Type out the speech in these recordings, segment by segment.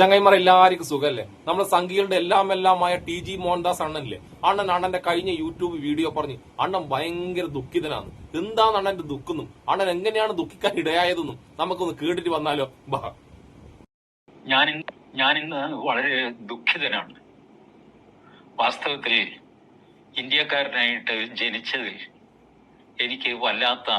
ചങ്ങൈമാർ എല്ലാവർക്കും സുഖമല്ലേ? നമ്മുടെ സംഘികളുടെ എല്ലാം എല്ലാമായ ടി ജി മോഹൻദാസ് അണ്ണനില്ലേ? അണ്ണൻ അണ്ണന്റെ കഴിഞ്ഞ യൂട്യൂബ് വീഡിയോ പറഞ്ഞ് അണ്ണൻ ഭയങ്കര ദുഃഖിതനാണ്. എന്താണ് അണ്ണന്റെ ദുഃഖെന്നും? അണ്ണൻ എങ്ങനെയാണ് ദുഃഖിക്കാൻ ഇടയായതെന്നും നമുക്കൊന്ന് കേട്ടിട്ട് വന്നാലോ? ബാ. ഞാൻ ഞാൻ ഇന്ന് വളരെ ദുഃഖിതനാണ്. വാസ്തവത്തിൽ ഇന്ത്യക്കാരനായിട്ട് ജനിച്ചതിൽ എനിക്ക് വല്ലാത്ത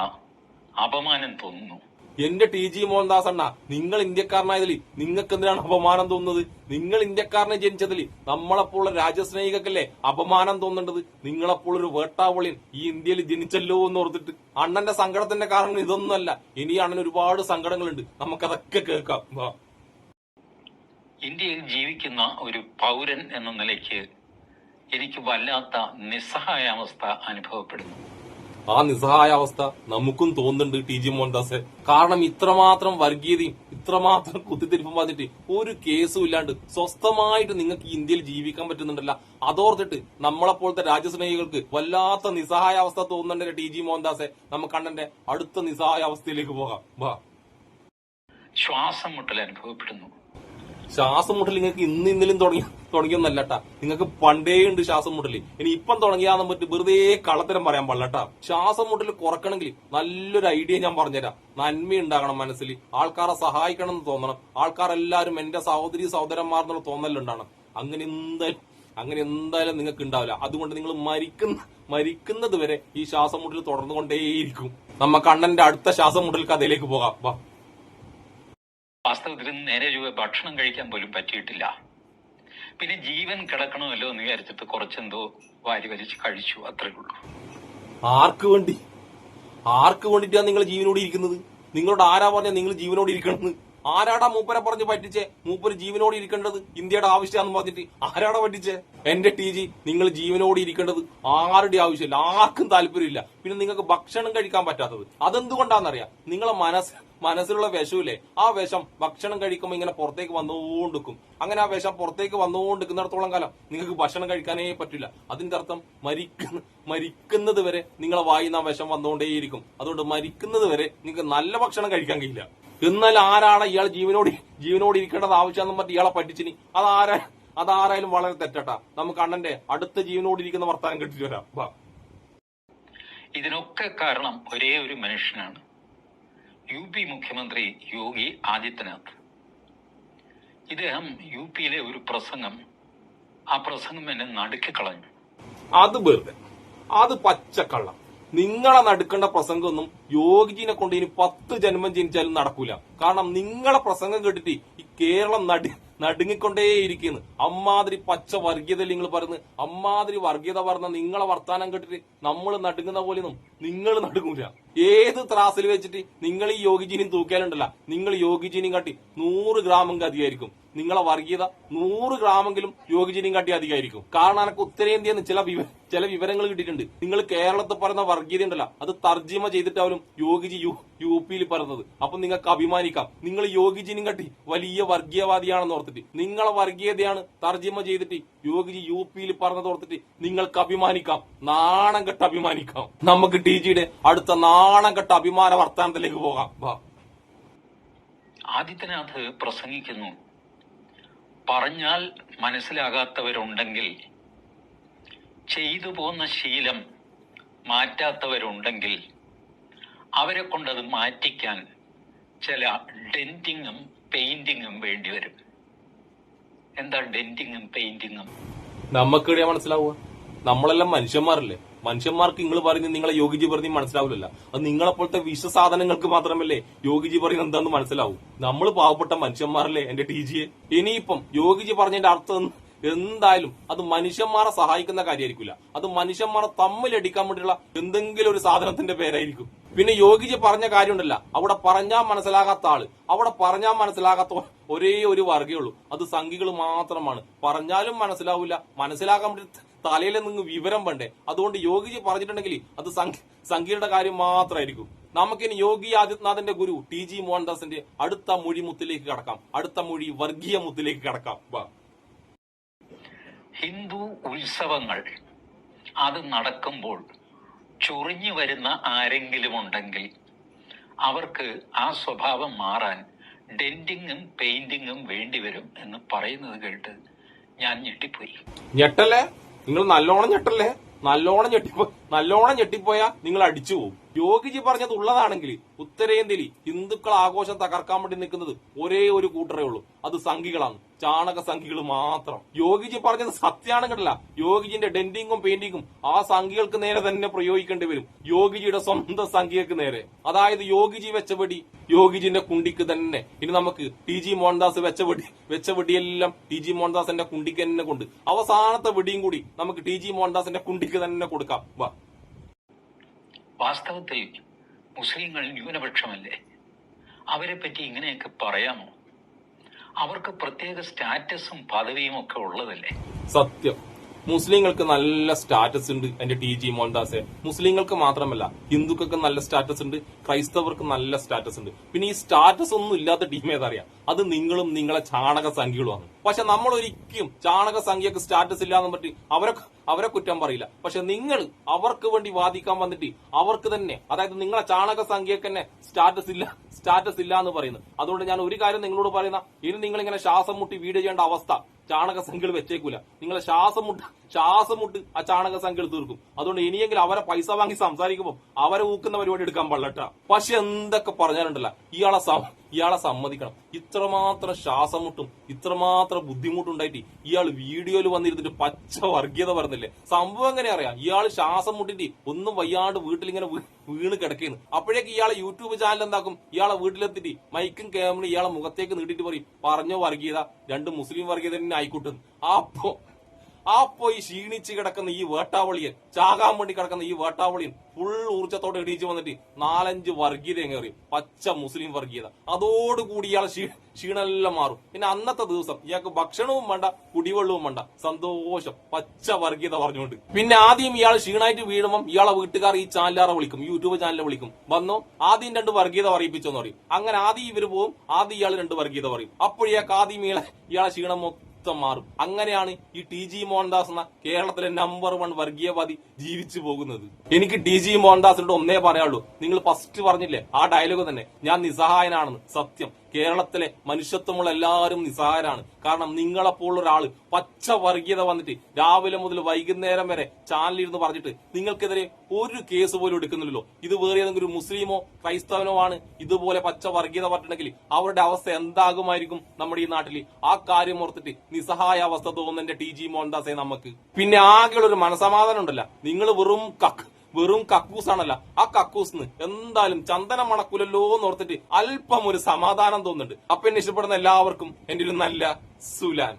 അപമാനം തോന്നുന്നു. എന്റെ ടി ജി മോഹൻദാസ് അണ്ണ നിങ്ങൾ ഇന്ത്യക്കാരനായതിൽ നിങ്ങൾക്ക് എന്തിനാണ് അപമാനം തോന്നുന്നത്? നിങ്ങൾ ഇന്ത്യക്കാരനെ ജനിച്ചതിൽ നമ്മളെപ്പോലുള്ള രാജ്യസ്നേഹികൾക്കല്ലേ അപമാനം തോന്നേണ്ടത്? നിങ്ങളെപ്പോലൊരു വേട്ടാവളിയൻ ഈ ഇന്ത്യയിൽ ജനിച്ചല്ലോ എന്ന് ഓർത്തിട്ട് അണ്ണന്റെ സങ്കടത്തിന്റെ കാരണം ഇതൊന്നുമല്ല. ഇനി അണ്ണൻ ഒരുപാട് സങ്കടങ്ങളുണ്ട്. നമുക്കതൊക്കെ കേൾക്കാം. ഇന്ത്യയിൽ ജീവിക്കുന്ന ഒരു പൗരൻ എന്ന നിലയ്ക്ക് എനിക്ക് വല്ലാത്ത നിസ്സഹായാവസ്ഥ അനുഭവപ്പെടുന്നു. ആ നിസ്സഹായ അവസ്ഥ നമുക്കും തോന്നുന്നുണ്ട് ടി ജി മോഹൻദാസ്. കാരണം ഇത്രമാത്രം വർഗീയതയും ഇത്രമാത്രം കുത്തിത്തിരിപ്പും പറഞ്ഞിട്ട് ഒരു കേസും ഇല്ലാണ്ട് സ്വസ്ഥമായിട്ട് നിങ്ങൾക്ക് ഇന്ത്യയിൽ ജീവിക്കാൻ പറ്റുന്നുണ്ടല്ല. അതോർത്തിട്ട് നമ്മളെപ്പോലത്തെ രാജ്യസ്നേഹികൾക്ക് വല്ലാത്ത നിസ്സഹായ അവസ്ഥ തോന്നുന്നുണ്ടല്ലേ ടി ജി മോഹൻദാസെ? നമുക്ക് അണ്ണന്റെ അടുത്ത നിസ്സഹായ അവസ്ഥയിലേക്ക് പോകാം. വാ. ശ്വാസം മുട്ടൽ അനുഭവപ്പെടുന്നു. ശ്വാസം മുട്ടൽ നിങ്ങൾക്ക് ഇന്ന് ഇന്നലും തുടങ്ങി തുടങ്ങിയൊന്നല്ലട്ടാ. നിങ്ങൾക്ക് പണ്ടേ ഉണ്ട് ശ്വാസം മുട്ടൽ. ഇനി ഇപ്പം തുടങ്ങിയാന്ന് പറ്റി വെറുതെ കള്ളത്തരം പറയാൻ പാടില്ലട്ടാ. ശ്വാസം മുട്ടൽ കുറക്കണമെങ്കിൽ നല്ലൊരു ഐഡിയ ഞാൻ പറഞ്ഞുതരാം. നന്മ ഉണ്ടാകണം മനസ്സിൽ. ആൾക്കാരെ സഹായിക്കണം എന്ന് തോന്നണം. ആൾക്കാരെല്ലാരും എന്റെ സഹോദരി സഹോദരന്മാർ എന്നുള്ള തോന്നലുണ്ടാണ്. അങ്ങനെ എന്തായാലും അങ്ങനെ എന്തായാലും നിങ്ങൾക്ക് ഉണ്ടാവില്ല. അതുകൊണ്ട് നിങ്ങൾ മരിക്കുന്ന മരിക്കുന്നത് വരെ ഈ ശ്വാസം മുട്ടൽ തുടർന്നുകൊണ്ടേയിരിക്കും. നമുക്ക് അണ്ണന്റെ അടുത്ത ശ്വാസം മുട്ടൽ കഥയിലേക്ക് പോകാം. വാ. വാസ്തവത്തിൽ നേരെ ചൊവ്വെ ഭക്ഷണം കഴിക്കാൻ പോലും പറ്റിയിട്ടില്ല. പിന്നെ ജീവൻ കിടക്കണമല്ലോ എന്ന് വിചാരിച്ചിട്ട് കുറച്ചെന്തോ വാരി വലിച്ച് കഴിച്ചു അത്രേ ഉള്ളൂ. ആർക്ക് വേണ്ടി? ആർക്ക് വേണ്ടിട്ടാണ് നിങ്ങൾ ജീവനോട് ഇരിക്കുന്നത്? നിങ്ങളോട് ആരാ പറഞ്ഞ നിങ്ങൾ ജീവനോട് ഇരിക്കണമെന്ന്? ആരാടാ മൂപ്പരെ പറഞ്ഞ് പറ്റിച്ചേ? മൂപ്പര് ജീവനോട് ഇരിക്കേണ്ടത് ഇന്ത്യയുടെ ആവശ്യമാണെന്ന് പറഞ്ഞിട്ട് ആരാടാ പറ്റിച്ചേ? എന്റെ ടി ജി നിങ്ങൾ ജീവനോട് ഇരിക്കേണ്ടത് ആരുടെ ആവശ്യമില്ല? ആർക്കും താല്പര്യമില്ല. പിന്നെ നിങ്ങൾക്ക് ഭക്ഷണം കഴിക്കാൻ പറ്റാത്തത്. അതെന്തുകൊണ്ടാണെന്നറിയാം? നിങ്ങളെ മനസ്സ് മനസ്സിലുള്ള വിഷമില്ലേ? ആ വിഷം ഭക്ഷണം കഴിക്കുമ്പോൾ ഇങ്ങനെ പുറത്തേക്ക് വന്നുകൊണ്ടിരിക്കും. അങ്ങനെ ആ വിഷം പുറത്തേക്ക് വന്നുകൊണ്ടിരിക്കുന്നിടത്തോളം കാലം നിങ്ങൾക്ക് ഭക്ഷണം കഴിക്കാനേ പറ്റില്ല. അതിന്റെ അർത്ഥം മരിക്കുന്ന മരിക്കുന്നത് വരെ നിങ്ങളെ വായി ആ വിഷം വന്നുകൊണ്ടേയിരിക്കും. അതുകൊണ്ട് മരിക്കുന്നത് വരെ നിങ്ങൾക്ക് നല്ല ഭക്ഷണം കഴിക്കാൻ കഴിയില്ല. എന്നാൽ ആരാണ് ഇയാൾ ജീവനോട് ജീവനോട് ഇരിക്കേണ്ടത് ആവശ്യമെന്നും പറഞ്ഞ് ഇയാളെ പറ്റിച്ചിനി? അതാരാ അതാരായാലും വളരെ തെറ്റട്ടാ. നമുക്ക് അണ്ണന്റെ അടുത്ത ജീവനോട് ഇരിക്കുന്ന വർത്താനം കിട്ടിച്ചു വരാം. ഇതിനൊക്കെ കാരണം ഒരേ ഒരു മനുഷ്യനാണ്. യു പി മുഖ്യമന്ത്രി യോഗി ആദിത്യനാഥ്. ഇദ്ദേഹം യു പിയിലെ ഒരു പ്രസംഗം ആ പ്രസംഗം എന്നെ നടുക്കിക്കളഞ്ഞു അത് വെറുതെ. അത് പച്ചക്കള്ളം. നിങ്ങളെ നടുക്കേണ്ട പ്രസംഗമൊന്നും യോഗിജിനെ കൊണ്ട് ഇനി പത്ത് ജന്മം ജനിച്ചാലും നടക്കൂല. കാരണം നിങ്ങളെ പ്രസംഗം കേട്ടിട്ട് ഈ കേരളം നടി നടുങ്ങിക്കൊണ്ടേയിരിക്കുന്നു. അമ്മാതിരി പച്ച വർഗീയത നിങ്ങൾ പറയുന്നത് അമ്മാതിരി വർഗീയത പറഞ്ഞ നിങ്ങളെ വർത്താനം കേട്ടിട്ട് നമ്മൾ നടുങ്ങുന്ന പോലെയൊന്നും നിങ്ങൾ നടുങ്ങൂല. ഏത് ത്രാസിൽ വെച്ചിട്ട് നിങ്ങൾ ഈ യോഗിജീനിയും തൂക്കാനുണ്ടല്ല നിങ്ങൾ യോഗിജീനിയും കാട്ടി നൂറ് ഗ്രാമം അധികമായിരിക്കും നിങ്ങളെ വർഗീയത നൂറ് ഗ്രാമെങ്കിലും യോഗിജിനെയും കാട്ടി അധികമായിരിക്കും കാരണം എനക്ക് ഉത്തരേന്ത്യ ചില ചില വിവരങ്ങൾ കിട്ടിയിട്ടുണ്ട്. നിങ്ങൾ കേരളത്തിൽ പറയുന്ന വർഗീയത ഉണ്ടല്ലോ അത് തർജിമ ചെയ്തിട്ടാവും യോഗിജി യു യു പിയിൽ പറയുന്നത്. അപ്പൊ നിങ്ങൾക്ക് അഭിമാനിക്കാം. നിങ്ങൾ യോഗിജിനും കട്ടി വലിയ വർഗീയവാദിയാണെന്ന് ഓർത്തിട്ട്. നിങ്ങളെ വർഗീയതയാണ് തർജിമ ചെയ്തിട്ട് യോഗിജി യു പിയിൽ പറഞ്ഞത് ഓർത്തിട്ട് നിങ്ങൾക്ക് അഭിമാനിക്കാം. നാണം കെട്ട് അഭിമാനിക്കാം. നമുക്ക് ടി ജിയുടെ അടുത്ത നാണം കെട്ട അഭിമാന വർത്താനത്തിലേക്ക് പോകാം. ആദിത്യനാഥ് പ്രസംഗിക്കുന്നു. പറഞ്ഞാൽ മനസ്സിലാകാത്തവരുണ്ടെങ്കിൽ ചെയ്തു പോന്ന ശീലം മാറ്റാത്തവരുണ്ടെങ്കിൽ അവരെ കൊണ്ടത് മാറ്റിക്കാൻ ചില ഡെന്റിങ്ങും പെയിന്റിങ്ങും വേണ്ടിവരും. എന്താ ഡെന്റിങ്ങും പെയിന്റിങ്ങും? നമുക്കിടെ മനസ്സിലാവുക. നമ്മളെല്ലാം മനുഷ്യന്മാരല്ലേ? മനുഷ്യന്മാർക്ക് നിങ്ങൾ പറയുന്നത് നിങ്ങളെ യോഗിജി പറഞ്ഞു മനസ്സിലാവില്ല അത് നിങ്ങളെപ്പോലത്തെ സാധനങ്ങൾക്ക് മാത്രമല്ലേ യോഗിജി പറയുന്നത് എന്താന്ന് മനസ്സിലാവും. നമ്മൾ പാവപ്പെട്ട മനുഷ്യന്മാരല്ലേ എന്റെ ടി ജിയെ? ഇനിയിപ്പം യോഗിജി പറഞ്ഞതിന്റെ അർത്ഥം എന്തായാലും അത് മനുഷ്യന്മാരെ സഹായിക്കുന്ന കാര്യമായിരിക്കില്ല അത് മനുഷ്യന്മാരെ തമ്മിലടിക്കാൻ വേണ്ടിയുള്ള എന്തെങ്കിലും ഒരു സാധനത്തിന്റെ പേരായിരിക്കും. പിന്നെ യോഗിജി പറഞ്ഞ കാര്യമുണ്ടല്ല. അവിടെ പറഞ്ഞാൽ മനസ്സിലാകാത്ത ആൾ. അവിടെ പറഞ്ഞാൽ മനസ്സിലാകാത്ത ഒരേ ഒരു വർഗേ ഉള്ളൂ. അത് സംഖികൾ മാത്രമാണ്. പറഞ്ഞാലും മനസ്സിലാവില്ല മനസ്സിലാക്കാൻ വേണ്ടി തലയിൽ നിന്ന് വിവരം വേണ്ടേ? അതുകൊണ്ട് യോഗിജി പറഞ്ഞിട്ടുണ്ടെങ്കിൽ അത് സംഖ്യയുടെ കാര്യം മാത്രമായിരിക്കും. നമുക്കിനി യോഗി ആദിത്യനാഥിന്റെ ഗുരു ടി ജി മോഹൻദാസിന്റെ അടുത്ത മൊഴി മുത്തിലേക്ക് കടക്കാം. അടുത്ത മൊഴി വർഗീയ മുത്തിലേക്ക് കടക്കാം. വാ. ഹിന്ദു ഉത്സവങ്ങൾ അത് നടക്കുമ്പോൾ ചൊറിഞ്ഞു വരുന്ന ആരെങ്കിലും ഉണ്ടെങ്കിൽ അവർക്ക് ആ സ്വഭാവം മാറാൻ ഡെന്റിങ്ങും പെയിന്റിങ്ങും വേണ്ടിവരും എന്ന് പറയുന്നത് കേട്ട് ഞാൻ ഞെട്ടിപ്പോയി. ഞെട്ടല്ലേ? നിങ്ങൾ നല്ലോണം ഞെട്ടല്ലേ? നല്ലോണം ഞെട്ടിപ്പോ നല്ലോണം ഞെട്ടിപ്പോയാ നിങ്ങൾ അടിച്ചു പോകും യോഗിജി പറഞ്ഞത് ഉള്ളതാണെങ്കിൽ ഉത്തരേന്ത്യയിൽ ഹിന്ദുക്കൾ ആഘോഷം തകർക്കാൻ വേണ്ടി നിൽക്കുന്നത് ഒരേ ഒരു കൂട്ടരേ ഉള്ളൂ. അത് സംഘികളാണ്. ചാണക സംഘികൾ മാത്രം. യോഗിജി പറഞ്ഞത് സത്യമാണ് സത്യാണെങ്കിലല്ല യോഗിജിന്റെ ഡെന്റിങ്ങും പെയിന്റിങ്ങും ആ സംഘികൾക്ക് നേരെ തന്നെ പ്രയോഗിക്കേണ്ടി വരും. യോഗിജിയുടെ സ്വന്തം സംഖ്യക്ക് നേരെ. അതായത് യോഗിജി വെച്ചപടി യോഗിജിന്റെ കുണ്ടിക്ക് തന്നെ. ഇനി നമുക്ക് ടി ജി മോഹൻദാസ് വെച്ചപടി വെച്ചപടിയെല്ലാം ടി ജി മോഹൻദാസിന്റെ കുണ്ടിക്ക് തന്നെ കൊണ്ട്. അവസാനത്തെ വെടിയും കൂടി നമുക്ക് ടി ജി മോഹൻദാസിന്റെ കുണ്ടിക്ക് തന്നെ കൊടുക്കാം. വാ. വാസ്തവത്തിൽ മുസ്ലിങ്ങൾ ന്യൂനപക്ഷമല്ലേ? അവരെ പറ്റി ഇങ്ങനെയൊക്കെ പറയാമോ? അവർക്ക് പ്രത്യേക സ്റ്റാറ്റസും പദവിയും ഒക്കെ ഉള്ളതല്ലേ? സത്യം. മുസ്ലിങ്ങൾക്ക് നല്ല സ്റ്റാറ്റസ് ഉണ്ട് എന്റെ ടി ജി മോഹൻദാസെ. മുസ്ലിങ്ങൾക്ക് മാത്രമല്ല ഹിന്ദുക്കൾക്ക് നല്ല സ്റ്റാറ്റസ് ഉണ്ട് ക്രൈസ്തവർക്ക് നല്ല സ്റ്റാറ്റസ് ഉണ്ട്. പിന്നെ ഈ സ്റ്റാറ്റസ് ഒന്നും ഇല്ലാത്ത ടീം ഏതറിയാം അത് നിങ്ങളും നിങ്ങളെ ചാണക സംഖ്യകളുമാണ്. പക്ഷെ നമ്മൾ ഒരിക്കലും ചാണക സംഖ്യക്ക് സ്റ്റാറ്റസ് ഇല്ലാന്ന് പറ്റി അവരെ അവരെ കുറ്റം പറയില്ല. പക്ഷെ നിങ്ങൾ അവർക്ക് വേണ്ടി വാദിക്കാൻ വന്നിട്ട് അവർക്ക് തന്നെ അതായത് നിങ്ങളെ ചാണക സംഖ്യക്ക് തന്നെ സ്റ്റാറ്റസ് ഇല്ല സ്റ്റാറ്റസ് ഇല്ല എന്ന് പറയുന്നു അതുകൊണ്ട് ഞാൻ ഒരു കാര്യം നിങ്ങളോട് പറയുന്ന ഇനി നിങ്ങൾ ഇങ്ങനെ ശ്വാസം മുട്ടി വീഡിയോ ചെയ്യേണ്ട അവസ്ഥ ചാണക സംഖ്യകൾ വെച്ചേക്കൂല. നിങ്ങളെ ശ്വാസം മുട്ട് ശ്വാസം മുട്ട് ആ ചാണക സംഖ്യകൾ തീർക്കും. അതുകൊണ്ട് ഇനിയെങ്കിലും അവരെ പൈസ വാങ്ങി സംസാരിക്കുമ്പോൾ അവരെ ഊക്കുന്ന പരിപാടി എടുക്കാൻ പാടില്ല പക്ഷെ എന്തൊക്കെ പറഞ്ഞാലുണ്ടല്ല ഇയാളെ ഇയാളെ സമ്മതിക്കണം. ഇത്രമാത്രം ശ്വാസം മുട്ടും ഇത്രമാത്രം ബുദ്ധിമുട്ടുണ്ടായിട്ട് ഇയാൾ വീഡിയോയിൽ വന്നിരുന്നിട്ട് പച്ച വർഗീയത പറഞ്ഞില്ലേ? സംഭവം എങ്ങനെ അറിയാം? ഇയാൾ ശ്വാസം മുട്ടിട്ട് ഒന്നും വയ്യാണ്ട് വീട്ടിലിങ്ങനെ വീണ് കിടക്കുന്നു. അപ്പോഴേക്ക് ഇയാളെ യൂട്യൂബ് ചാനൽ എന്താക്കും? ഇയാളെ വീട്ടിലെത്തിട്ട് മൈക്കും ക്യാമറയും ഇയാളെ മുഖത്തേക്ക് നീട്ടിട്ട് പറയും പറഞ്ഞോ വർഗീയത രണ്ട് മുസ്ലിം വർഗീയത തന്നെ ആയിക്കോട്ടെ അപ്പോ അപ്പോ പോയി ക്ഷീണിച്ച് കിടക്കുന്ന ഈ വേട്ടാവളിയൻ ചാകാൻ വേണ്ടി കിടക്കുന്ന ഈ വേട്ടാവളിയൻ ഫുൾ ഊർജത്തോടെ എണീച്ച് വന്നിട്ട് നാലഞ്ച് വർഗീയത കയറി. പച്ച മുസ്ലിം വർഗീയത. അതോടുകൂടി ഇയാൾ ക്ഷീ ക്ഷീണമെല്ലാം മാറും. പിന്നെ അന്നത്തെ ദിവസം ഇയാൾക്ക് ഭക്ഷണവും വേണ്ട കുടിവെള്ളവും വേണ്ട. സന്തോഷം. പച്ച വർഗീയത പറഞ്ഞുകൊണ്ട്. പിന്നെ ആദ്യം ഇയാൾ ക്ഷീണായിട്ട് വീഴുമ്പം ഇയാളെ വീട്ടുകാർ ഈ ചാനലാറെ വിളിക്കും. യൂട്യൂബ് ചാനലിൽ വിളിക്കും. വന്നോ? ആദ്യം രണ്ട് വർഗീയത പറയിപ്പിച്ചോന്ന് പറയും. അങ്ങനെ ആദ്യം ഇവർ പോവും. ആദ്യം ഇയാൾ രണ്ട് വർഗീയത പറയും. അപ്പോഴേക്ക് ആദ്യം ഇയാളെ ഇയാളെ ക്ഷീണം മൊത്തം മാറും. അങ്ങനെയാണ് ഈ ടി ജി മോഹൻദാസ് എന്ന കേരളത്തിലെ നമ്പർ വൺ വർഗീയവാദി ജീവിച്ചു പോകുന്നത്. എനിക്ക് ടി ജി മോഹൻദാസിനോട് ഒന്നേ പറയാനുള്ളൂ. നിങ്ങൾ ഫസ്റ്റ് പറഞ്ഞില്ലേ? ആ ഡയലോഗ് തന്നെ. ഞാൻ നിസ്സഹായനാണെന്ന്. സത്യം. കേരളത്തിലെ മനുഷ്യത്വമുള്ള എല്ലാവരും നിസ്സഹായരാണ് കാരണം നിങ്ങളെപ്പോലുള്ള ഒരാൾ പച്ച വർഗീയത വന്നിട്ട് രാവിലെ മുതൽ വൈകുന്നേരം വരെ ചാനലിരുന്ന് പറഞ്ഞിട്ട് നിങ്ങൾക്കെതിരെ ഒരു കേസ് പോലും എടുക്കുന്നില്ലല്ലോ. ഇത് വേറെ ഏതെങ്കിലും ഒരു മുസ്ലിമോ ക്രൈസ്തവനോ ആണ് ഇതുപോലെ പച്ച വർഗീയത പറഞ്ഞിട്ടുണ്ടെങ്കിൽ അവരുടെ അവസ്ഥ എന്താകുമായിരിക്കും നമ്മുടെ ഈ നാട്ടിൽ ആ കാര്യം ഓർത്തിട്ട് നിസ്സഹായ അവസ്ഥ തോന്നുന്ന ടി ജി മോഹൻദാസെ നമുക്ക്. പിന്നെ ആകെയുള്ള ഒരു മനസമാധാനം ഉണ്ടല്ല. നിങ്ങൾ വെറും കക്ക് വെറും കക്കൂസാണല്ല. ആ കക്കൂസ്ന്ന് എന്തായാലും ചന്ദനം മണക്കൂലല്ലോ എന്ന് ഓർത്തിട്ട് അല്പം ഒരു സമാധാനം തോന്നുന്നുണ്ട്. അപ്പൊ എന്നെ ഇഷ്ടപ്പെടുന്ന എല്ലാവർക്കും എന്റെ ഒരു നല്ല സുലാൻ.